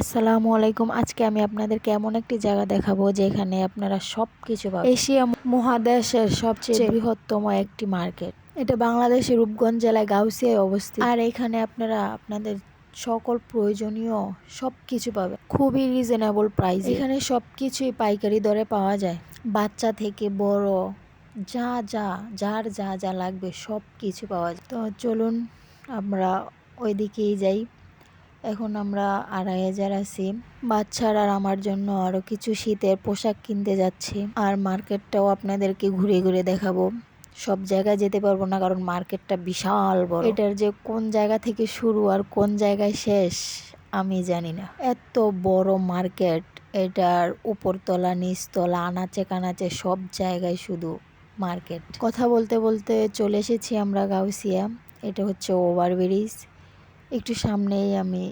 আসসালামু আলাইকুম। আজকে আমি আপনাদেরকে এমন একটি জায়গা দেখাবো যেখানে আপনারা সব কিছু পাবেন। এশিয়া মহাদেশের সবচেয়ে বৃহত্তম একটি মার্কেট। এটা বাংলাদেশের রূপগঞ্জ জেলায় গাউসিয়ায় অবস্থিত। আর এখানে আপনারা আপনাদের সকল প্রয়োজনীয় সব কিছু পাবেন। খুবই রিজনেবল প্রাইস এখানে সব কিছুই পাইকারি দরে পাওয়া যায়। বাচ্চা থেকে বড় যা যা যার যা যা লাগবে সব কিছু পাওয়া যায়। তো চলুন আমরা ওইদিকেই যাই। এখন আমরা আড়াই হাজার আছি। বাচ্চার আর আমার জন্য আরও কিছু শীতের পোশাক কিনতে যাচ্ছি। আর মার্কেটটাও আপনাদেরকে ঘুরে ঘুরে দেখাবো। সব জায়গায় যেতে পারব না কারণ মার্কেটটা বিশাল বড়। এটার যে কোন জায়গা থেকে শুরু আর কোন জায়গায় শেষ, আমি জানি না। এত বড় মার্কেট, এটার উপরতলা, নিচতলা, আনাচে কানাচে সব জায়গায় শুধু মার্কেট। কথা বলতে বলতে চলে এসেছি আমরা গাউসিয়া। এটা হচ্ছে ওভারব্রিজ। একটু সামনেই আমি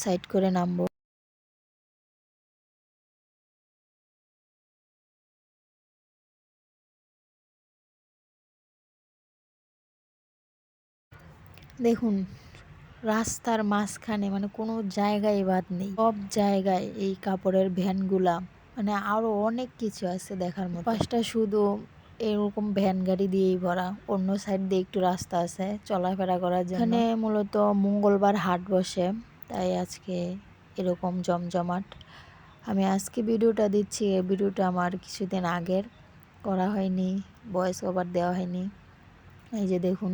সাইড করে নামবো। দেখুন, রাস্তার মাঝখানে মানে কোনো জায়গায় বাদ নেই, সব জায়গায় এই কাপড়ের ভ্যানগুলা মানে আরও অনেক কিছু আছে দেখার মতো। পাশটা শুধু এরকম ভ্যান গাড়ি দিয়েই ভরা। অন্য সাইড দিয়ে একটু রাস্তা আছে চলাফেরা করার জন্য। এখানে মূলত মঙ্গলবার হাট বসে, তাই আজকে এরকম জমজমাট। আমি আজকে ভিডিওটা দিচ্ছি, এই ভিডিওটা আমার কিছুদিন আগের। করা হয়নি ভয়েস ওভার দেওয়া হয়নি। এই যে দেখুন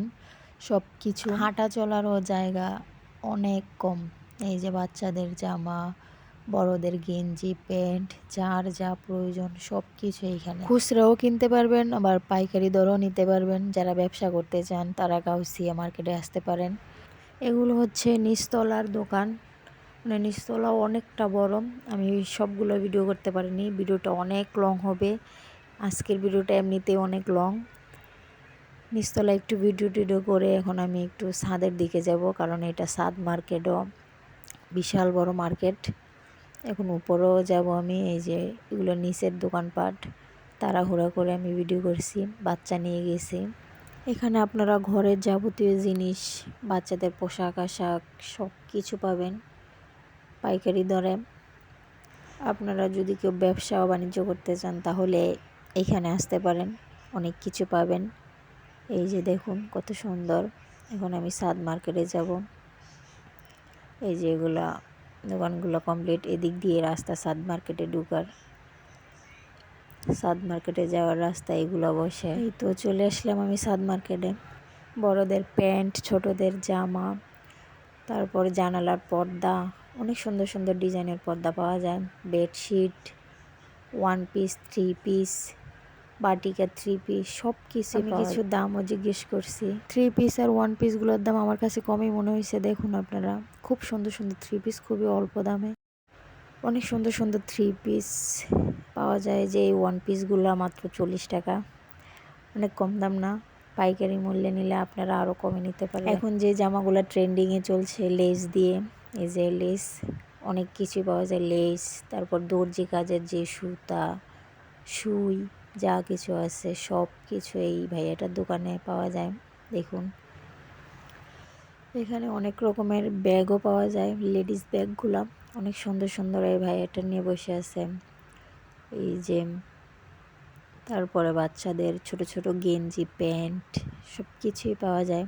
সব কিছু হাঁটা চলারও জায়গা অনেক কম। এই যে বাচ্চাদের জামা বড়দের গেঞ্জি, প্যান্ট, যার যা প্রয়োজন সব কিছু এইখানে খুচরাও কিনতে পারবেন, আবার পাইকারি দরও নিতে পারবেন। যারা ব্যবসা করতে চান, তারা গাউসিয়া মার্কেটে আসতে পারেন। এগুলো হচ্ছে নিচতলার দোকান। মানে নিচতলাও অনেকটা বড়। আমি সবগুলো ভিডিও করতে পারিনি। ভিডিওটা অনেক লং হবে। আজকের ভিডিওটা এমনিতে অনেক লং নিচতলা একটু ভিডিও টিডিও করে এখন আমি একটু ছাদের দিকে যাব, কারণ এটা ছাদ মার্কেটও। বিশাল বড় মার্কেট। এখন উপরেও যাব আমি, এই যে এগুলো নিচের দোকানপাট তাড়াহুড়া করে আমি ভিডিও করছি, বাচ্চা নিয়ে গেছি। এখানে আপনারা ঘরের যাবতীয় জিনিস, বাচ্চাদের পোশাক, আশাক সব কিছু পাবেন পাইকারি দরে। আপনারা যদি কেউ ব্যবসা বাণিজ্য করতে চান, তাহলে এখানে আসতে পারেন, অনেক কিছু পাবেন। এই যে দেখুন কত সুন্দর, এখন আমি সাদ মার্কেটে যাব। এই যে এগুলা দোকানগুলো কমপ্লিট এদিক দিয়ে রাস্তা, সাদ মার্কেটে ঢুকার। সাদ মার্কেটে যাওয়ার রাস্তা এগুলো বসে। এই তো চলে আসলাম আমি সাদ মার্কেটে। বড়দের প্যান্ট, ছোটদের জামা, তারপর জানালার পর্দা। অনেক সুন্দর সুন্দর ডিজাইনের পর্দা পাওয়া যায়। Bedsheet, one piece, three piece. Vatika three piece সব কিছু কিছু দামও জিজ্ঞেস করছি। থ্রি পিস আর ওয়ান পিসগুলোর দাম আমার কাছে কমই মনে হয়েছে দেখুন আপনারা। খুব সুন্দর সুন্দর থ্রি পিস খুবই অল্প দামে। অনেক সুন্দর সুন্দর থ্রি পিস পাওয়া যায় যে এই ওয়ান পিসগুলো মাত্র চল্লিশ টাকা। অনেক কম দাম না। পাইকারি মূল্যে নিলে আপনারা আরও কমে নিতে পারেন এখন যে জামাগুলো ট্রেন্ডিংয়ে চলছে লেস দিয়ে এই যে লেস অনেক কিছুই পাওয়া যায়। লেস তারপর দর্জি কাজের যে সুতা সুই যা কিছু আছে, সব কিছু এই ভাইয়াটার দোকানে পাওয়া যায়। দেখুন। এখানে অনেক রকমের ব্যাগও পাওয়া যায় লেডিস ব্যাগগুলো অনেক সুন্দর সুন্দর এই ভাইয়াটা নিয়ে বসে আছে। এই যে তারপরে বাচ্চাদের ছোট ছোট গেঞ্জি, প্যান্ট সব কিছুই পাওয়া যায়।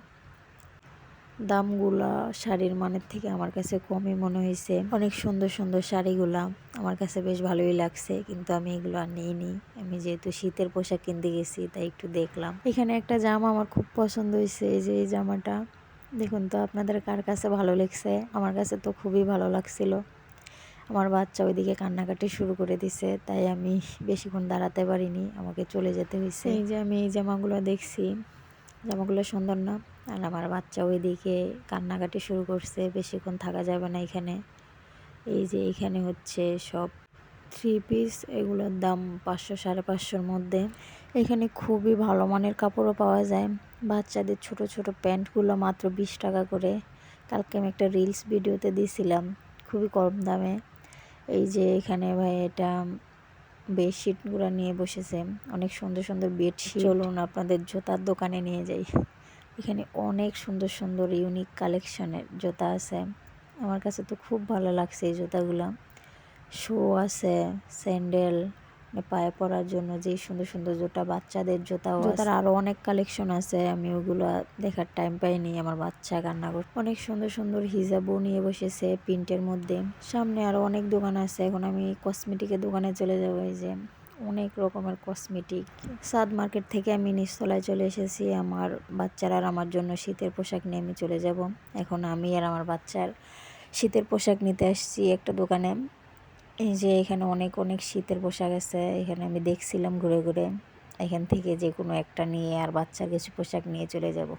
দামগুলা শাড়ির মানের থেকে আমার কাছে কমই মনে হয়েছে অনেক সুন্দর সুন্দর শাড়িগুলা আমার কাছে বেশ ভালোই লাগছে, কিন্তু আমি এগুলো আর নিইনি। আমি যেহেতু শীতের পোশাক কিনতে গেছি, তাই একটু দেখলাম। এখানে একটা জামা আমার খুব পছন্দ হয়েছে এই যে এই জামাটা। দেখুন তো, আপনাদের কার কাছে ভালো লেগছে? আমার কাছে তো খুবই ভালো লাগছিল। আমার বাচ্চা ওইদিকে কান্নাকাটি শুরু করে দিছে, তাই আমি বেশিক্ষণ দাঁড়াতে পারিনি, আমাকে চলে যেতে হয়েছে এই যে আমি এই জামাগুলো দেখছি জামাগুলো সুন্দর না। আর আমার বাচ্চা ওইদিকে কান্নাকাটি শুরু করছে, বেশিক্ষণ থাকা যাবে না এখানে। এই যে এখানে হচ্ছে সব থ্রি পিস এগুলোর দাম পাঁচশো, সাড়ে পাঁচশোর মধ্যে। এখানে খুবই ভালো মানের কাপড়ও পাওয়া যায়। বাচ্চাদের ছোট ছোট প্যান্টগুলো মাত্র বিশ টাকা করে। কালকে আমি একটা রিলস ভিডিওতে দিয়েছিলাম খুবই কম দামে। এই যে এখানে ভাই এটা বেডশিটগুলো নিয়ে বসেছে। অনেক সুন্দর সুন্দর বেডশিট। চলুন আপনাদের জুতার দোকানে নিয়ে যাই। এখানে অনেক সুন্দর সুন্দর ইউনিক কালেকশনের জুতা আছে। আমার কাছে তো খুব ভালো লাগছে এই জুতাগুলা। শো আছে স্যান্ডেল পায়ে পরার জন্য যে সুন্দর সুন্দর জুতা বাচ্চাদের জুতাও জুতার আরও অনেক কালেকশন আছে আমি ওগুলো দেখার টাইম পাইনি আমার বাচ্চা কান্না করছে। অনেক সুন্দর সুন্দর হিজাবও নিয়ে বসেছে প্রিন্টের মধ্যে। সামনে আরও অনেক দোকান আছে এখন আমি কসমেটিকের দোকানে চলে যাব এই যে অনেক রকমের কসমেটিক সাদ মার্কেট থেকে আমি নিচতলায় চলে এসেছি আমার বাচ্চার আর আমার জন্য শীতের পোশাক নিয়ে আমি চলে যাব। এখন আমি আর আমার বাচ্চার শীতের পোশাক নিতে আসছি একটা দোকানে। এই যে এখানে অনেক অনেক শীতের পোশাক আছে। এখানে আমি দেখছিলাম ঘুরে ঘুরে। এখান থেকে যে কোনো একটা নিয়ে আর বাচ্চার কিছু পোশাক নিয়ে চলে যাব।